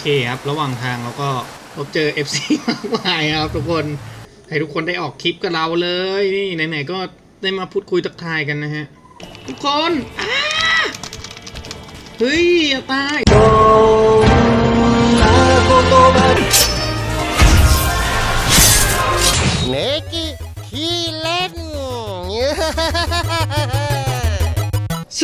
เคครับ ระหว่างทางเราก็พบเจอ FC มากมายครับ ทุกคน ให้ทุกคนได้ออกคลิปกับเราเลย นี่ไหนๆก็ได้มาพูดคุยทักทายกันนะฮะ ทุกคนเฮ้ยอย่าตาย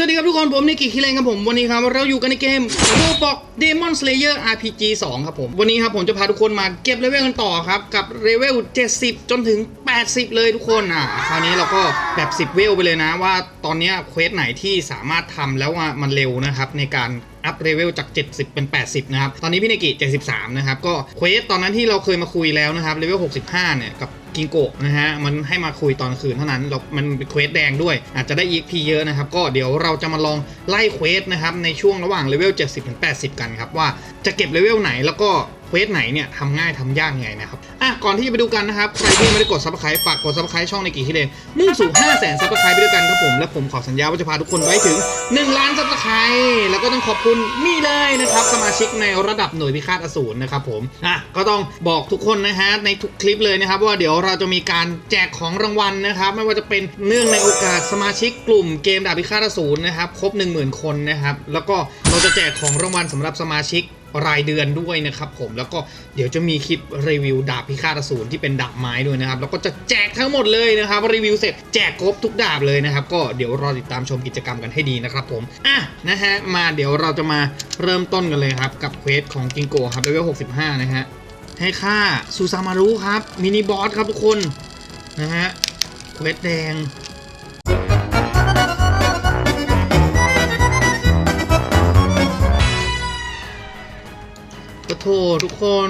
วัสดีครับทุกคน ผมนิกกี้คิเลนครับผม วันนี้ครับ เราอยู่กันในเกมโรบอก Demon Slayer RPG 2 ครับผม วันนี้ครับผมจะพาทุกคนมาเก็บเลเวลกันต่อครับ กับเลเวล 70 จนถึง 80 เลยทุกคนอะคราวนี้เราก็แบบ 10 เวลไปเลยนะว่าตอนนี้เควสไหนที่สามารถทำแล้วมันเร็วนะครับในการ อัพเลเวลจาก 70 เป็น 80 นะครับ ตอนนี้พี่นิกิ 73 นะครับ ก็เควสตอนนั้นที่เราเคยมาคุยแล้วนะครับเลเวล 65 เนี่ย กับกิงโกะนะฮะ มันให้มาคุยตอนคืนเท่านั้นเรามันเป็นเควสแดงด้วย อาจจะได้ EXP เยอะนะครับ ก็เดี๋ยวเราจะมาลองไล่เควสนะครับ ในช่วงระหว่างเลเวล 70 ถึง 80 กันครับ ว่าจะเก็บเลเวลไหนแล้วก็ ควสไหนเนี่ยทำง่ายทำยากไงนะครับอะก่อนที่จะไปดูกันนะครับ ใครที่ไม่ได้กด subscribe ฝากกด subscribe ช่องในกี่ที่เลนมุ่งสู่ 5 0 0 0 0 0 subscribe ไปด้วยกันครับผมและผมขอสัญญาว่าจะพาทุกคนไว้ถึง 1 ล้าน subscribe แล้วก็ต้องขอบคุณนี่เลยนะครับสมาชิกในระดับหน่วยพิฆาตอสูรนะครับผมอะก็ต้องบอกทุกคนนะฮะในทุกคลิปเลยนะครับว่าเดี๋ยวเราจะมีการแจกของรางวัลนะครับไม่ว่าจะเป็นเนื่องในโอกาสสมาชิกกลุ่มเกมดาบพิฆาตอสูรนะครับครบ 10,000 คนนะครับแล้วก็เราจะแจกของรางวัลสำหรับสมาชิก รายเดือนด้วยนะครับผมแล้วก็เดี๋ยวจะมีคลิปรีวิวดาบพิฆาตอสูรที่เป็นดาบไม้ด้วยนะครับแล้วก็จะแจกทั้งหมดเลยนะครับรีวิวเสร็จแจกครบทุกดาบเลยนะครับก็เดี๋ยวรอติดตามชมกิจกรรมกันให้ดีนะครับผมอะนะฮะมาเดี๋ยวเราจะมาเริ่มต้นกันเลยครับกับเควสของกิงโกะครับเลเวล65 นะฮะให้ค่าซูซามารุครับมินิบอสครับทุกคนนะฮะเควสแดง ทุกคน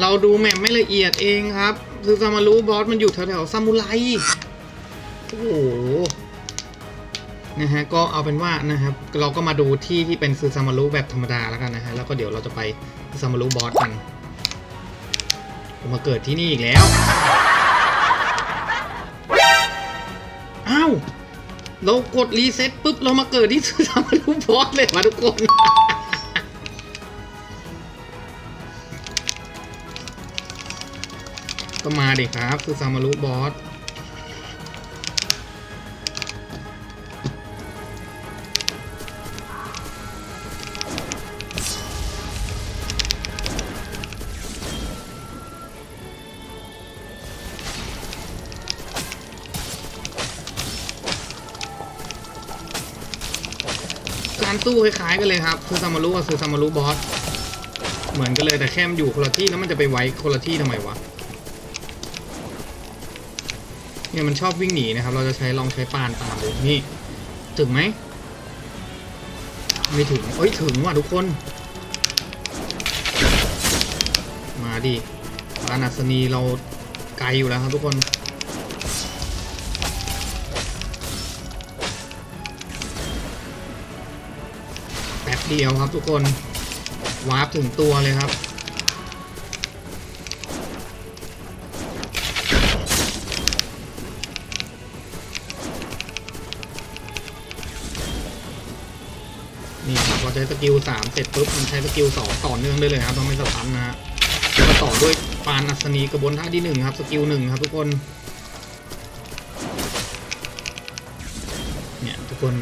เราดูแมปไม่ละเอียดเองครับ คือซามารุบอสมันอยู่แถวๆซามูไรโอ้โหนะฮะก็เอาเป็นว่านะครับ เราก็มาดูที่ที่เป็นซูซามารุแบบธรรมดาแล้วกันนะฮะแล้วก็เดี๋ยวเราจะไปซูซามารุบอสกันผมมาเกิดที่นี่อีกแล้วอ้าวเรากดรีเซ็ตปุ๊บเรามาเกิดที่ซูซามารุบอสเลยมาทุกคน ก็มาดิครับคือซามารุบอสการสู้คล้ายๆกันเลยครับคือซามารุกับคือซามารุบอสเหมือนกันเลยแต่แค่มอยู่คนละที่แล้วมันจะไปไว้คนละที่ทำไมวะ เนี่ยมันชอบวิ่งหนีนะครับ เราจะใช้ลองใช้ปานตามดูนี่ ถึงไหม ไม่ถึงเอ้ยถึงว่ะทุกคน มาดิปานัสนีเราไกลอยู่แล้วครับทุกคนแป๊บเดียวครับทุกคน วาร์ปถึงตัวเลยครับ ช้สกิลสามเสร็จปุ๊บมันใช้สกิลสองต่อเนื่องได้เลยครับต้องไม่สตันนะฮะแล้วก็ต่อด้วยปานอัศนีกระบวนท่าที่หนึ่งครับสกิลหนึ่งครับทุกคนเนี่ยทุกคน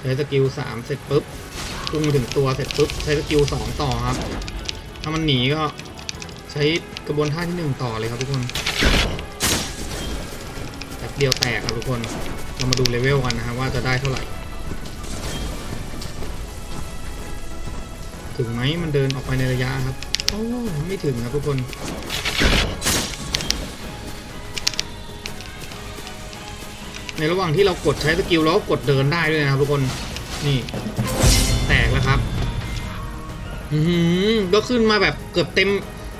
ใช้สกิลสามเสร็จปุ๊บพุ่งถึงตัวเสร็จปุ๊บใช้สกิลสองต่อครับ ถ้ามันหนีก็ใช้กระบวนท่าที่หนึ่งต่อเลยครับทุกคนแบบเดียวแตกครับทุกคนเรามาดูเลเวลกันนะครับว่าจะได้เท่าไหร่ ถึงไหมมันเดินออกไปในระยะครับ โอ้ไม่ถึงครับทุกคน ในระหว่างที่เรากดใช้สกิลเราก็กดเดินได้ด้วยนะครับทุกคน นี่ แตกแล้วครับ อือก็ขึ้นมาแบบเกือบเต็ม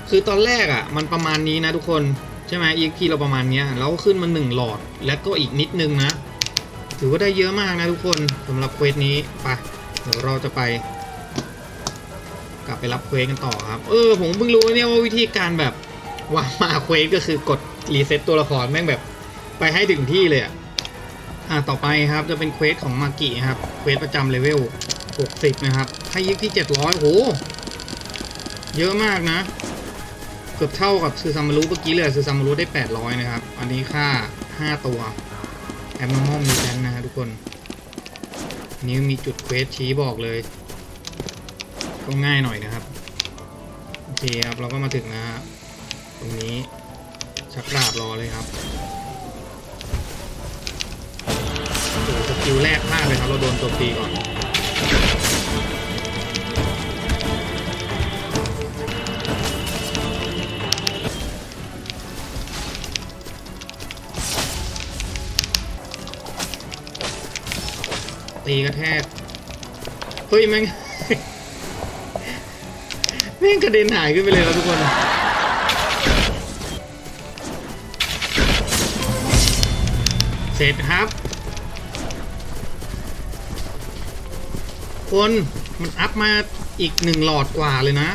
คือตอนแรกอะ่ะ มันประมาณนี้นะทุกคน ใช่ไหม EXP เราประมาณเนี้ยแล้วก็ขึ้นมาหนึ่งหลอด แล้วก็อีกนิดนึงนะ ถือว่าได้เยอะมากนะทุกคนสำหรับเควสนี้ ไป เดี๋ยวเราจะไป กลับไปรับเควสกันต่อครับ เออผมเพิ่งรู้เนี่ยว่าวิธีการแบบวางมาเควสก็คือกดรีเซ็ตตัวละครแม่งแบบไปให้ถึงที่เลยอะอะต่อไปครับจะเป็นเควสของมากิครับเควสประจำเลเวล 60 นะครับให้ยิกที่ 700โอ้โหเยอะมากนะ เกือบเท่ากับซูซามารุเมื่อกี้เลยซูซามารุได้ 800 นะครับ อันนี้ค่า 5 ตัวแอมนอมมีแนนะฮะทุกคนนนี้มีจุดเควสชี้บอกเลย ก็ง่ายหน่อยนะครับ โอเคครับเราก็มาถึงนะฮะตรงนี้ชักดาบรอเลยครับโอ้โหสกิลแรกพลาดเลยครับ เราโดนโจมตีก่อนตีกระแทกเฮ้ยแม่ง แม่งกระเด็นหายขึ้นไปเลยครับทุกคน เสร็จครับ คนมันอัพมาอีกหนึ่งหลอดกว่าเลยนะ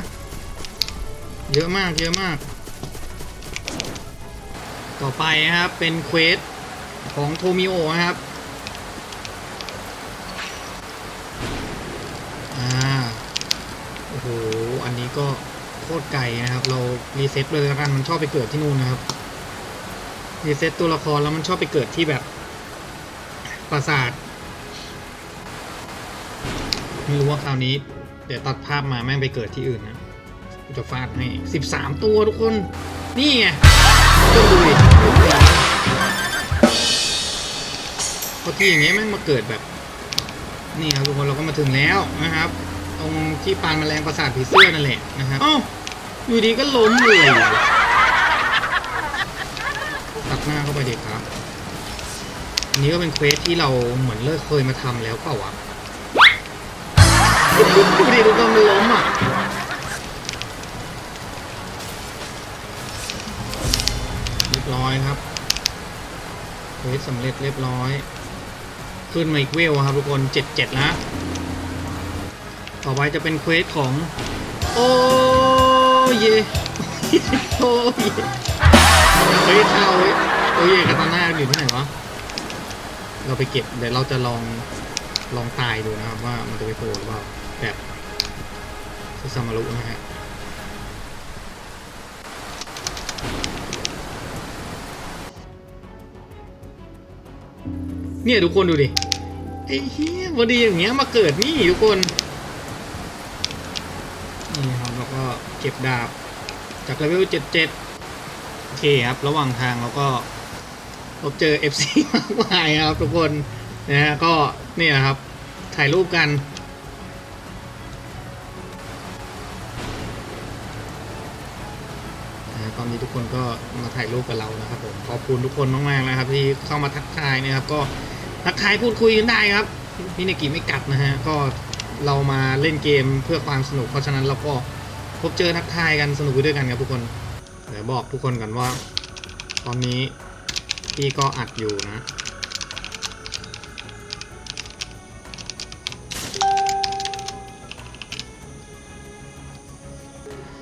เยอะมากเยอะมาก ต่อไปนะครับ เป็นเควสของโทมิโอนะครับ อ่า โอ้โห อันนี้ก็โคตรไกลนะครับ เรารีเซ็ตเลยแล้วกันมันชอบไปเกิดที่นู่นนะครับ รีเซ็ตตัวละครแล้วมันชอบไปเกิดที่แบบปราสาทไม่รู้ว่าคราวนี้ เดี๋ยวตัดภาพมาแม่งไปเกิดที่อื่นนะกูจะฟาดให้สิบสามตัวทุกคน นี่ไงก็ดูดิพอที่อย่างเงี้ยแม่งมาเกิดแบบ นี่ครับทุกคนเราก็มาถึงแล้วนะครับ ตรงที่ปานแมลงปราสาทผีเสื้อนั่นแหละนะครับอ้าวอยู่ดีก็ล้มเลยตัดหน้าเข้าไปเด็กครับอันนี้ก็เป็นเควสที่เราเหมือนเลิกเคยมาทำแล้วเปล่าวะดูดิทุกคนมันล้มอะเรียบร้อยครับเควสสำเร็จเรียบร้อย ขึ้นมาอีกเวลครับทุกคนเจ็ดเจ็ดนะ ต่อไปจะเป็นเควสของ โอ้เยโอ้เยเฮ้ยเท่าวโอ้เยกาตาน่าอยู่ที่ไหนวะ เราไปเก็บเดี๋ยวเราจะลองลองตายดูนะครับว่ามันจะไปโผล่หรือเปล่าแบบซูซามารุนะฮะเนี่ยทุกคนดูดิไอ้เหี้ยพอดีอย่างเงี้ยมาเกิดนี่ทุกคนครับแล้วก็ เก็บดาบ จากเลเวล77 โอเคครับ ระหว่างทางเราก็พบเจอ FC มากมายครับทุกคนนะฮะก็นี่แหละครับ ถ่ายรูปกันนะตอนนี้ทุกคนก็มาถ่ายรูปกับเรานะครับผม ขอบคุณทุกคนมากๆนะครับ ที่เข้ามาทักทายนะครับ ก็ทักทายพูดคุยกันได้ครับพี่เนกิไม่กัดนะฮะ ก็เรามาเล่นเกมเพื่อความสนุกเพราะฉะนั้นเราก็ พบเจอทักทายกันสนุกไปด้วยกันครับทุกคน เดี๋ยวบอกทุกคนกันว่า ตอนนี้พี่ก็อัดอยู่นะ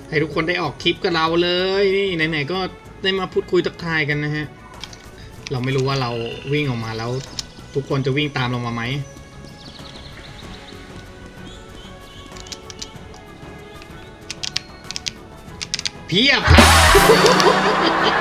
ให้ทุกคนได้ออกคลิปกับเราเลยนี่ไหนๆก็ได้มาพูดคุยทักทายกันนะฮะ เราไม่รู้ว่าเราวิ่งออกมาแล้ว ทุกคนจะวิ่งตามเรามาไหม เพียบครับ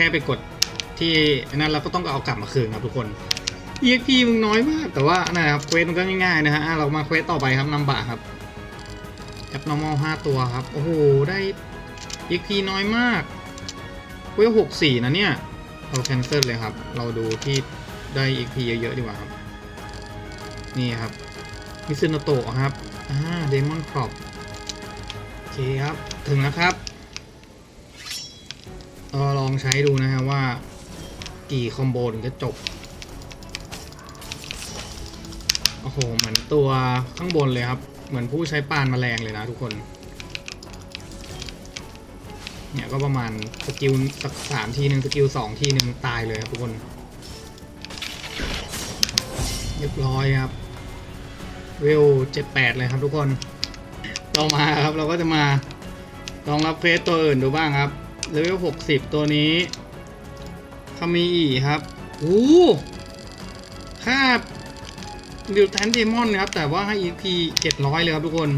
ค่ไปกดที่นั้นเราก็ต้องเอากลับมาคืนครับทุกคน EXP มึงน้อยมาก แต่ว่านะครับเควสมันก็ง่ายๆนะฮะเรามาเควสต่อไปครับนำบะครับแอป normal 5ตัวครับ โอ้โห ได้ EXP น้อยมากเควส64นะเนี่ย เราแคนเซิลเลยครับ เราดูที่ได้ EXP เยอะๆดีกว่าครับ นี่ครับมิซึโนโตะครับอ่าเดมอนครอปโอเคครับ ถึงแล้วครับ ก็ลองใช้ดูนะฮะว่า กี่คอมโบถึงจะจบ โอ้โห เหมือนตัวข้างบนเลยครับ เหมือนผู้ใช้ปานแมลงเลยนะทุกคน เนี่ยก็ประมาณสกิลสักสามทีหนึ่งสกิลสองทีหนึ่งตายเลยครับทุกคน เรียบร้อยครับ เวลเจ็ดแปดเลยครับทุกคนต่อมาครับเราก็จะมาลองรับเควสตัวอื่นดูบ้างครับ เลเวลหกสิบตัวนี้คามีอีครับโอ้ค่าดิวแทนเดมอนครับ แต่ว่าให้ EP 700 เลยครับทุกคน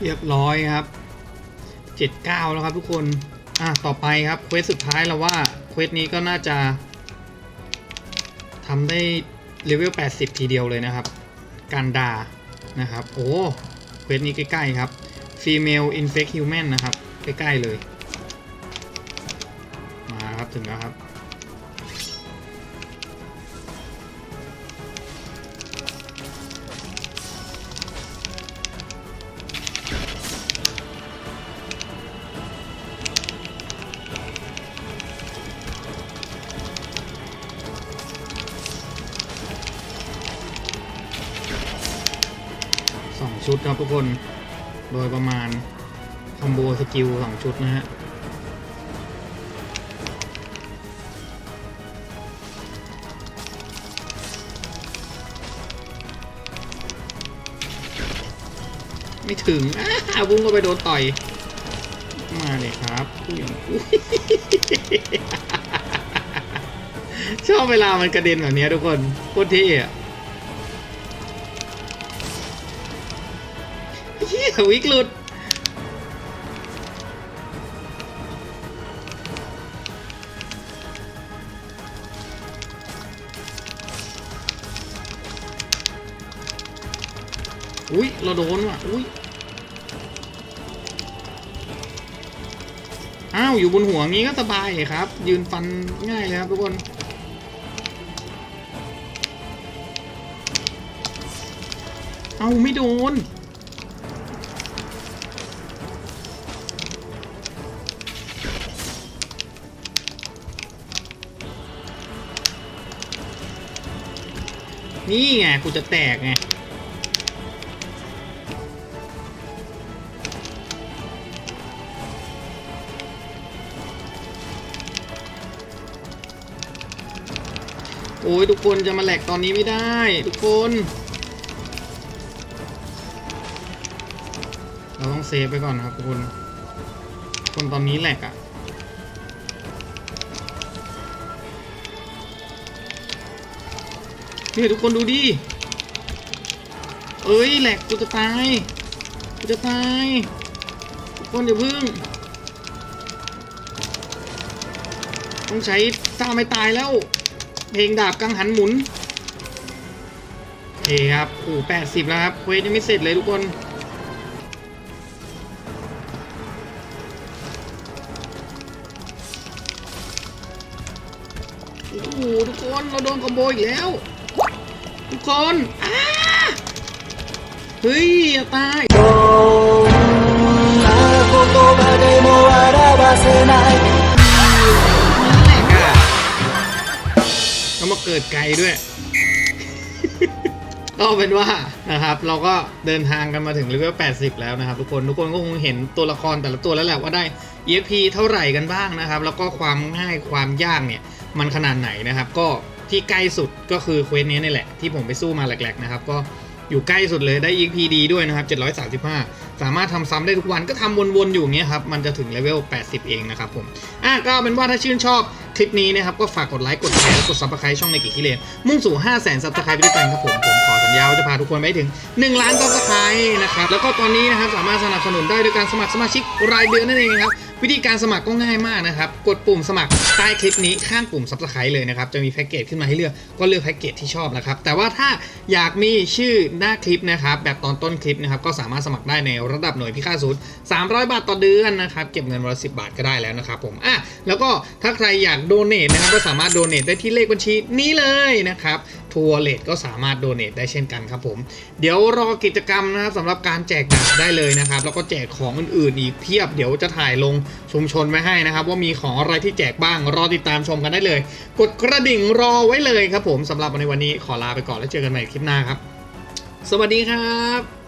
เรียบร้อยครับ 79 แล้วครับทุกคน อะ ต่อไปครับ เควสสุดท้ายเราว่า เควสนี้ก็น่าจะ ทำได้เลเวล 80 ทีเดียวเลยนะครับ การดานะครับ โอ้เควสนี้ใกล้ๆครับ female infect human นะครับ ใกล้ ๆ เลย มาครับ ถึงแล้วครับ ชุดครับทุกคน โดยประมาณ คอมโบสกิลสองชุดนะฮะไม่ถึงอ้าวุ้งก็ไปโดนต่อย มาเลยครับอุ้ยอุ๊ยชอบเวลามันกระเด็นแบบนี้ทุกคนโคตรเท่อะ เฮียวิกหลุด อุ้ยเราโดนว่ะ อุ้ย อ้าว อยู่บนหัวงี้ก็สบายครับ ยืนฟันง่ายเลยครับทุกคนเอ้าไม่โดน นี่ไงกูจะแตกไงโอ้ยทุกคนจะมาแหลกตอนนี้ไม่ได้ ทุกคน เราต้องเซฟไปก่อนครับทุกคน คนตอนนี้แหลกอะ่ะ นี่ทุกคนดูดิ เอ้ยแหลกกูจะตาย กูจะตาย ทุกคนอย่าพึ่ง ต้องใช้ท่าไม่ตายแล้ว เพลงดาบกังหันหมุนโอเคครับโอ้แปดสิบแล้วครับเควสยังไม่เสร็จเลยทุกคนโอ้โหทุกคนเราโดนคอมโบอีกแล้ว คนอ้าเฮ้ยอย่าตายก็มาเกิดไกลด้วยก็เป็นว่านะครับเราก็เดินทางกันมาถึงเลเวล80 แล้วนะครับ ทุกคนทุกคนก็คงเห็นตัวละครแต่ละตัวแล้วแหละว่าได้ EXP เท่าไหร่กันบ้างนะครับ แล้วก็ความง่ายความยากเนี่ยมันขนาดไหนนะครับ ก็ ที่ใกล้สุดก็คือเควสนี้นี่แหละ ที่ผมไปสู้มาแหลกๆนะครับ ก็อยู่ใกล้สุดเลยได้ EXP ดีด้วยนะครับ 735 สามารถทำซ้ำได้ทุกวันก็ทำวนๆอยู่เงี้ยครับ มันจะถึงเลเวล 80 เองนะครับผม อะก็เป็นว่าถ้าชื่นชอบคลิปนี้นะครับ ก็ฝากกดไลค์ กดแชร์ กดซับสไครต์ช่องในกิจคิเลนมุ่งสู่ 5 0 0 0 0 0ซับสไครต์ไปด้วยกันครับผม ผมขอสัญญาว่าจะพาทุกคนไปให้ถึง 1 ล้านซับสไครต์นะครับ แล้วก็ตอนนี้นะครับสามารถสนับสนุนได้ด้วยการสมัครสมาชิกรายเดือนนั่นเองครับวิธีการสมัครก็ง่ายมากนะครับ กดปุ่มสมัครใต้คลิปนี้ข้างปุ่ม subscribe เลยนะครับ จะมีแพ็กเกจขึ้นมาให้เลือกก็เลือกแพ็กเกจที่ชอบนะครับ แต่ว่าถ้าอยากมีชื่อหน้าคลิปนะครับแบบตอนต้นคลิปนะครับก็สามารถสมัครได้ในระดับหน่วยพิฆาตศูนย์300 บาทต่อเดือนนะครับเก็บเงินวันละ10บาทก็ได้แล้วนะครับผมอะแล้วก็ถ้าใครอยากโดเน a นะครับก็สามารถโดเน a ได้ที่เลขบัญชีนี้เลยนะครับ ทัวร์เลทก็สามารถโดเน a ได้เช่นกันครับผม เดี๋ยวรอกิจกรรมนะครับสำหรับการแจกดาบได้เลยนะครับ แล้วก็แจกของอื่นๆ อีกเพียบเดี๋ยวจะถ่ายลงชุมชนไว้ให้นะครับ ว่ามีของอะไรที่แจกบ้างรอติดตามชมกันได้เลย กดกระดิ่งรอไว้เลยครับผมสำหรับในวันนี้ขอลาไปก่อนแล้วเจอกันใหม่คลิปหน้าครับ สวัสดีครับ